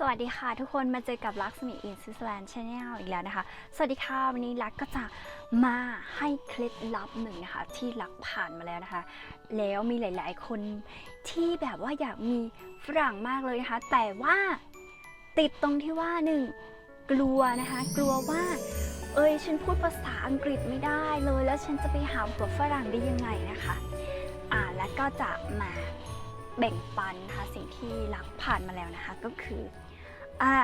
สวัสดีค่ะทุกคนมาเจอกับลักษมีอินซิสแลนด์ชาแนลอีกแล้วนะคะ สวัสดีค่ะ วันนี้ลักก็จะมาให้เคล็ดลับหนึ่งนะคะ ที่ลักผ่านมาแล้วนะคะ แล้วมีหลาย ๆ คนที่แบบว่าอยากมีฝรั่งมากเลยนะคะ แต่ว่าติดตรงที่ว่าหนึ่งกลัวนะคะ กลัวว่า เอ้ยฉันพูดภาษาอังกฤษไม่ได้เลย แล้วฉันจะไปหาผัวฝรั่งได้ยังไงนะคะ อ่าแล้วก็จะมาแบ่งปันนะคะสิ่งที่ลักผ่านมาแล้วนะคะก็คือ อ่า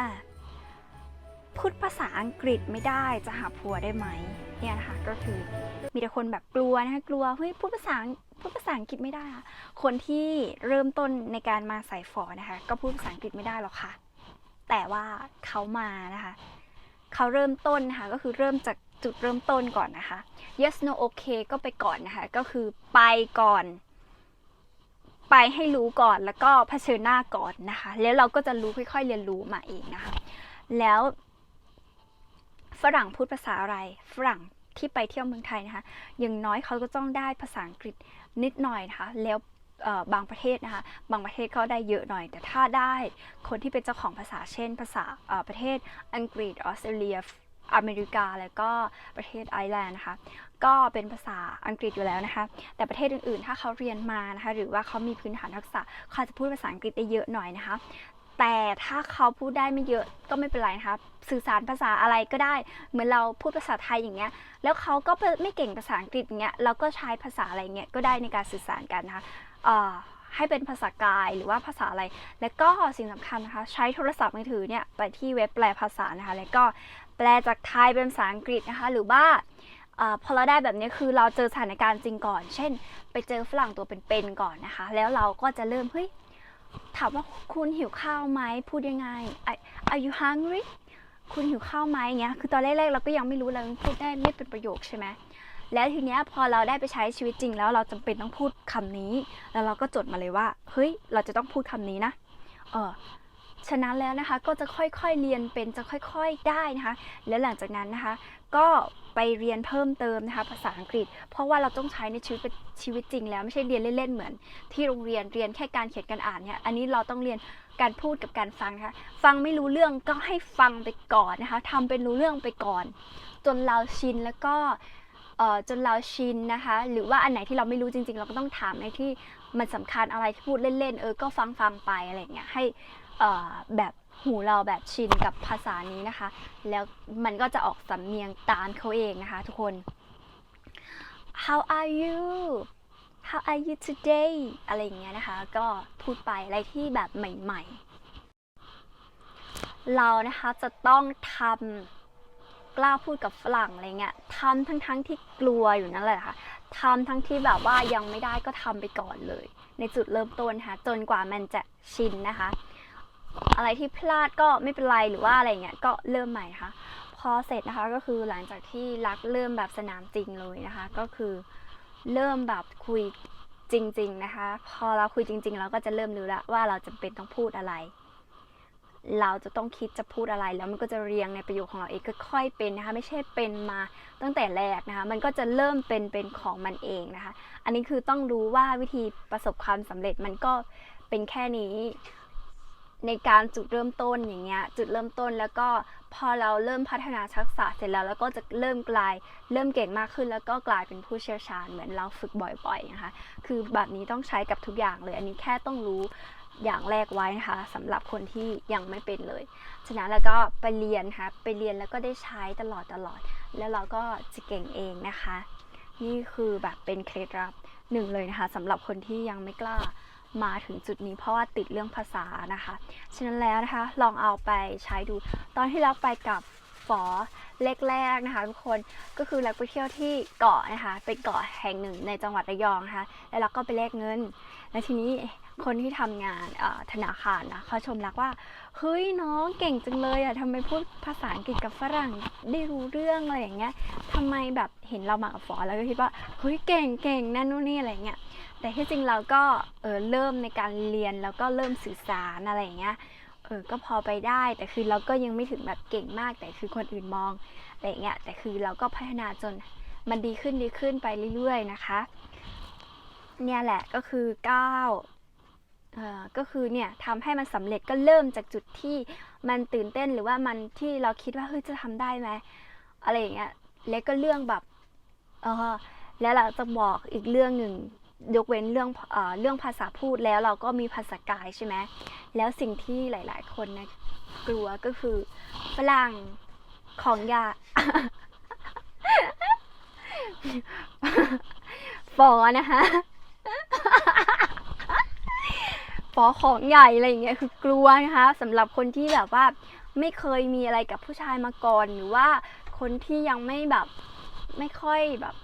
พูดภาษาอังกฤษไม่ได้จะหาผัวได้ไหม เนี่ยนะคะก็คือมีแต่คนแบบกลัวนะคะกลัวเฮ้ยพูดภาษาพูดภาษาอังกฤษไม่ได้อะคนที่เริ่มต้นในการมาใส่ฝอนะคะ ก็พูดภาษาอังกฤษไม่ได้หรอกค่ะ แต่ว่าเขามานะคะเขาเริ่มต้นนะคะก็คือเริ่มจากจุดเริ่มต้นก่อนนะคะ yes no okay ก็ไปก่อนนะคะ ก็คือไปก่อน ไปให้รู้ก่อนแล้วก็เผชิญหน้าก่อนนะคะ แล้วเราก็จะรู้ค่อยๆ เรียนรู้มาเองนะคะ แล้ว ฝรั่งพูดภาษาอะไร ฝรั่งที่ไปเที่ยวเมืองไทยนะคะ อย่างน้อยเขาก็ต้องได้ภาษาอังกฤษนิดหน่อยนะคะ แล้วบางประเทศนะคะ บางประเทศเขาได้เยอะหน่อย แต่ถ้าได้คนที่เป็นเจ้าของภาษาเช่น ภาษาประเทศอังกฤษออสเตรเลีย อเมริกา แล้วก็ประเทศไอร์แลนด์นะคะ ก็เป็นภาษาอังกฤษอยู่แล้วนะคะ แต่ประเทศอื่นๆ ถ้าเขาเรียนมานะคะ หรือว่าเขามีพื้นฐานทักษะเขาจะพูดภาษาอังกฤษได้เยอะหน่อยนะคะ แต่ถ้าเขาพูดได้ไม่เยอะก็ไม่เป็นไรนะคะ สื่อสารภาษาอะไรก็ได้ เหมือนเราพูดภาษาไทยอย่างเงี้ย แล้วเขาก็ไม่เก่งภาษาอังกฤษอย่างเงี้ย เราก็ใช้ภาษาอะไรเงี้ยก็ได้ในการสื่อสารกันนะคะให้เป็นภาษากายหรือว่าภาษาอะไร แล้วก็สิ่งสำคัญนะคะ ใช้โทรศัพท์มือถือเนี่ยไปที่เว็บแปลภาษานะคะ แล้วก็ แปลจากไทยเป็นภาษาอังกฤษนะคะ หรือว่าพอเราได้แบบนี้คือเราเจอสถานการณ์จริงก่อน เช่น ไปเจอฝรั่งตัวเป็นๆก่อนนะคะ แล้วเราก็จะเริ่มเฮ้ยถามว่าคุณหิวข้าวไหมพูดยังไง Are- you hungry คุณหิวข้าวไหมอย่างเงี้ย คือตอนแรกๆเราก็ยังไม่รู้เราพูดได้ไม่เป็นประโยคใช่ไหมแล้วทีเนี้ยพอเราได้ไปใช้ชีวิตจริงแล้วเราจำเป็นต้องพูดคำนี้ แล้วเราก็จดมาเลยว่า เฮ้ย เราจะต้องพูดคำนี้นะ เออ ฉะนั้นแล้วนะคะก็จะค่อยๆเรียนเป็นจะค่อยๆได้นะคะ แล้วหลังจากนั้นนะคะ ก็ไปเรียนเพิ่มเติมนะคะภาษาอังกฤษ เพราะว่าเราต้องใช้ในชีวิตชีวิตจริงแล้วไม่ใช่เรียนเล่นๆเหมือน ที่โรงเรียนเรียนแค่การเขียนการอ่านเนี่ยอันนี้เราต้องเรียนการพูดกับการฟังนะคะฟังไม่รู้เรื่องก็ให้ฟังไปก่อนนะคะทำเป็นรู้เรื่องไปก่อน จนเราชินแล้วก็เอ่อจนเราชินนะคะ หรือว่าอันไหนที่เราไม่รู้จริง ๆ เราก็ต้องถามในที่มันสำคัญอะไรที่พูดเล่นๆเออก็ฟังฟังไปอะไรเงี้ยให้ แบบหูเราแบบชินกับภาษานี้นะคะ แล้วมันก็จะออกสำเนียงตามเขาเองนะคะทุกคน How are you How are you today อะไรอย่างเงี้ยนะคะ ก็พูดไปอะไรที่แบบใหม่ ๆ เรานะคะจะต้องทำกล้าพูดกับฝรั่งอะไรเงี้ยทำทั้งๆที่กลัวอยู่นั่นแหละค่ะทำทั้งที่แบบว่ายังไม่ได้ก็ทำไปก่อนเลย ในจุดเริ่มต้นนะคะจนกว่ามันจะชินนะคะ อะไรที่พลาดก็ไม่เป็นไรหรือว่าอะไรเงี้ยก็เริ่มใหม่นะคะ พอเสร็จนะคะก็คือหลังจากที่รักเริ่มแบบสนามจริงเลยนะคะ ก็คือเริ่มแบบคุยจริง ๆนะคะ พอเราคุยจริง ๆ เราก็จะเริ่มรู้แล้วว่าเราจำเป็นต้องพูดอะไร เราจะต้องคิดจะพูดอะไรแล้วมันก็จะเรียงในประโยคของเราเองค่อยๆเป็นนะคะ ไม่ใช่เป็นมาตั้งแต่แรกนะคะ มันก็จะเริ่มเป็นเป็นของมันเองนะคะ อันนี้คือต้องรู้ว่าวิธีประสบความสำเร็จมันก็เป็นแค่นี้ ในการจุดเริ่มต้นอย่างเงี้ยจุดเริ่มต้นแล้วก็พอเราเริ่มพัฒนาทักษะเสร็จแล้วแล้วก็จะเริ่มกลาย เริ่มเก่งมากขึ้น แล้วก็กลายเป็นผู้เชี่ยวชาญเหมือนเราฝึกบ่อยๆนะคะ คือแบบนี้ต้องใช้กับทุกอย่างเลย อันนี้แค่ต้องรู้อย่างแรกไว้นะคะสำหรับคนที่ยังไม่เป็นเลย ฉะนั้นแล้วก็ไปเรียนค่ะไปเรียนแล้วก็ได้ใช้ตลอดตลอด แล้วเราก็จะเก่งเองนะคะ นี่คือแบบเป็นเคล็ดลับหนึ่งเลยนะคะสำหรับคนที่ยังไม่กล้า มาถึงจุดนี้เพราะว่าติดเรื่องภาษานะคะ ฉะนั้นแล้วนะคะลองเอาไปใช้ดู ตอนที่เราไปกับฝอแรกๆนะคะทุกคนก็คือเราไปเที่ยวที่เกาะนะคะเป็นเกาะแห่งหนึ่งในจังหวัดระยองนะคะแล้วเราก็ไปแลกเงิน แล้วทีนี้คนที่ทำงานธนาคารนะเขาชมรักว่าเฮ้ยน้องเก่งจังเลยอะทำไมพูดภาษาอังกฤษกับฝรั่งได้รู้เรื่องอะไรอย่างเงี้ยทำไมแบบเห็นเรามากับฝอแล้วก็คิดว่าเฮ้ยเก่งเก่งนั่นนู่นนี่อะไรเงี้ย แต่ที่จริงเราก็เออเริ่มในการเรียนแล้วก็เริ่มสื่อสารอะไรอย่างเงี้ยเออก็พอไปได้แต่คือเราก็ยังไม่ถึงแบบเก่งมาก แต่คือคนอื่นมองอะไรอย่างเงี้ยแต่คือเราก็พัฒนาจนมันดีขึ้นดีขึ้นไปเรื่อยๆนะคะ เนี่ยแหละก็คือก้าวเอ่อก็คือเนี่ยทำให้มันสำเร็จก็เริ่มจากจุดที่มันตื่นเต้นหรือว่ามันที่เราคิดว่าเฮ้ยจะทำได้ไหมอะไรอย่างเงี้ยแล้วก็เรื่องแบบเออแล้วเราจะบอกอีกเรื่องหนึ่ง ยกเว้นเรื่องเอเรื่องภาษาพูดแล้วเราก็มีภาษากายใช่ไหมแล้วสิ่งที่หลาย ๆ คนนะกลัวก็คือฝรั่งของยาฟอนะคะฟอของใหญ่อะไรอย่างเงี้ยคือกลัวนะคะสำหรับคนที่แบบว่าไม่เคยมีอะไรกับผู้ชายมาก่อนหรือว่าคนที่ยังไม่แบบไม่ค่อยแบบ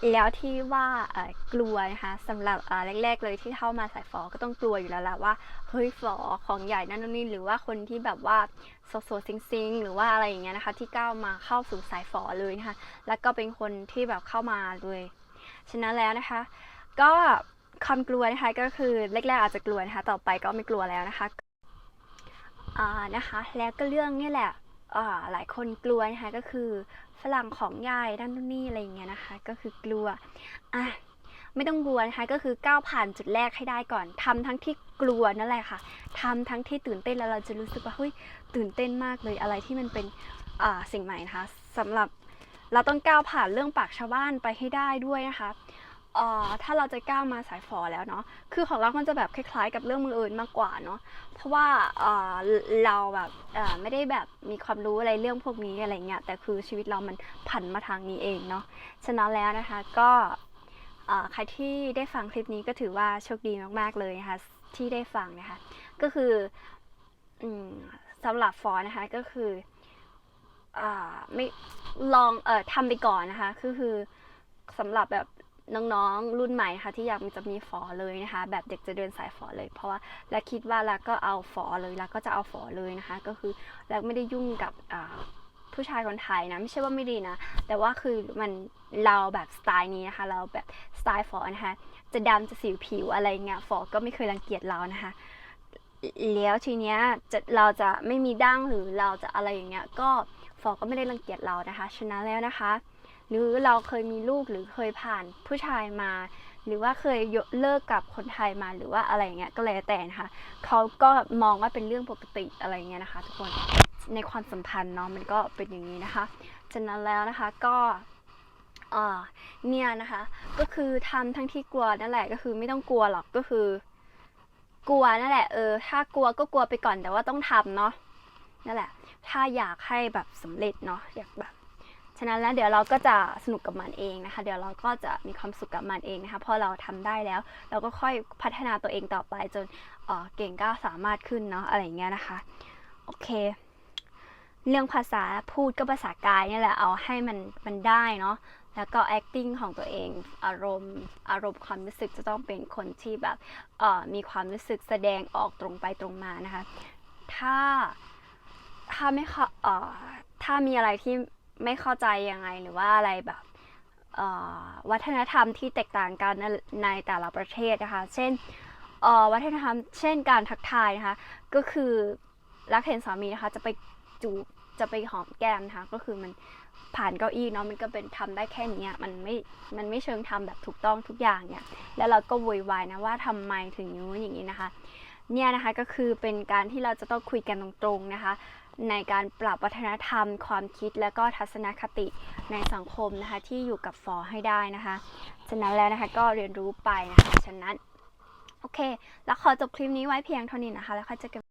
แล้วที่ว่ากลัวนะคะสำหรับแรก ๆ เลยที่เข้ามาสายฟอก็ต้องกลัวอยู่แล้วแหละว่าเฮ้ยฟอของใหญ่นั่นนู่นนี่หรือว่าคนที่แบบว่าโซโซซิงซิงหรือว่าอะไรอย่างเงี้ยนะคะ ที่ก้าวมาเข้าสู่สายฟอเลยนะคะแล้วก็เป็นคนที่แบบเข้ามาเลยฉะนั้นแล้วนะคะ ก็ความกลัวนะคะก็คือแรกๆอาจจะกลัวนะคะ ต่อไปก็ไม่กลัวแล้วนะคะอ่านะคะ แล้วก็เรื่องนี่แหละ หลายคนกลัวนะคะก็คือฝรั่งของใหญ่ด้านนู่นนี่อะไรอย่างเงี้ยนะคะ ก็คือกลัวอะไม่ต้องกลัวนะคะก็คือก้าวผ่านจุดแรกให้ได้ก่อนทำทั้งที่กลัวนั่นแหละค่ะทำทั้งที่ตื่นเต้นแล้วเราจะรู้สึกว่าเฮ้ยตื่นเต้นมากเลยอะไรที่มันเป็นสิ่งใหม่นะคะสำหรับเราต้องก้าวผ่านเรื่องปากชาวบ้านไปให้ได้ด้วยนะคะ ถ้าเราจะก้าวมาสายฝอแล้วเนาะ คือของเรามันจะแบบคล้ายๆ กับเรื่องมืออื่นมากกว่าเนาะ เพราะว่าเราแบบไม่ได้แบบมีความรู้อะไรเรื่องพวกนี้อะไรเงี้ย แต่คือชีวิตเรามันผันมาทางนี้เองเนาะ ฉะนั้นแล้วนะคะก็ใครที่ได้ฟังคลิปนี้ก็ถือว่าโชคดีมากๆเลยนะคะที่ได้ฟังนะคะ ก็คืออสำหรับฟอนะคะก็คืออไม่ลองเอ่อทำไปก่อนนะคะคือคือสำหรับแบบ น้องๆ รุ่นใหม่นะคะที่อยากจะมีฟอเลยนะคะ แบบเด็กจะเดินสายฟอเลย เพราะว่าแล้วคิดว่าแล้วก็เอาฟอเลยแล้วก็จะเอาฟอเลยนะคะ ก็คือแล้วไม่ได้ยุ่งกับผู้ชายคนไทยนะไม่ใช่ว่าไม่ดีนะ แต่ว่าคือมันเราแบบสไตล์นี้นะคะ เราแบบสไตล์ฟอนะคะจะดำจะสิวผิวอะไรเงี้ยฟอก็ไม่เคยรังเกียจเรานะคะแล้วทีเนี้ยจะเราจะไม่มีดั้งหรือเราจะอะไรอย่างเงี้ยก็ฟอก็ไม่ได้รังเกียจเรานะคะ ฉะนั้นแล้วนะคะ หรือเราเคยมีลูกหรือเคยผ่านผู้ชายมา หรือว่าเคยยเลิกกับคนไทยมาหรือว่าอะไรอย่างเงี้ยก็แล้วแต่นะคะเขาก็มองว่าเป็นเรื่องปกติอะไรเงี้ยนะคะ ทุกคนในความสัมพันธ์เนาะมันก็เป็นอย่างนี้นะคะฉะนั้นแล้วนะคะก็อ่าเนี่ยนะคะ ก็คือทำทั้งที่กลัวนั่นแหละก็คือไม่ต้องกลัวหรอกก็คือ กลัวนั่นแหละเออถ้ากลัวก็กลัวไปก่อนแต่ว่าต้องทำเนาะนั่นแหละ ถ้าอยากให้แบบสำเร็จเนาะอยากแบบ ฉะนั้นแล้วเดี๋ยวเราก็จะสนุกกับมันเองนะคะ เดี๋ยวเราก็จะมีความสุขกับมันเองนะคะพอเราทำได้แล้ว เราก็ค่อยพัฒนาตัวเองต่อไปจนเออเก่งก็สามารถขึ้นเนาะอะไรอย่างเงี้ยนะคะโอเค เรื่องภาษาพูดก็ภาษากายเนี่ยแหละเอาให้มันมันได้เนาะแล้วก็ acting ของตัวเอง อารมณ์อารมณ์ความรู้สึกจะต้องเป็นคนที่แบบออมีความรู้สึกแสดงออกตรงไปตรงมานะคะ ถ้าถ้าไม่เข้าเอ่อถ้ามีอะไรที่ ไม่เข้าใจยังไงหรือว่าอะไรแบบวัฒนธรรมที่แตกต่างกันในแต่ละประเทศนะคะ เช่นวัฒนธรรม เช่นการทักทายนะคะ ก็คือรักเห็นสามีนะคะจะไปจูบจะไปหอมแก้มนะคะ ก็คือมันผ่านเก้าอี้เนาะมันก็เป็นทำได้แค่นี้มันไม่ มันไม่เชิงทำแบบถูกต้องทุกอย่างเนี่ย แล้วเราก็โวยวายนะว่าทำไมถึงอย่างนู้นอย่างนี้นะคะ เนี่ยนะคะก็คือเป็นการที่เราจะต้องคุยกันตรงๆนะคะ ในการปรับวัฒนธรรม ความคิดและก็ทัศนคติในสังคมนะคะที่อยู่กับฟอให้ได้นะคะ ฉะนั้นแล้วนะคะก็เรียนรู้ไปนะคะ ฉะนั้น โอเค แล้วขอจบคลิปนี้ไว้เพียงเท่านี้นะคะ แล้วค่อยเจอกัน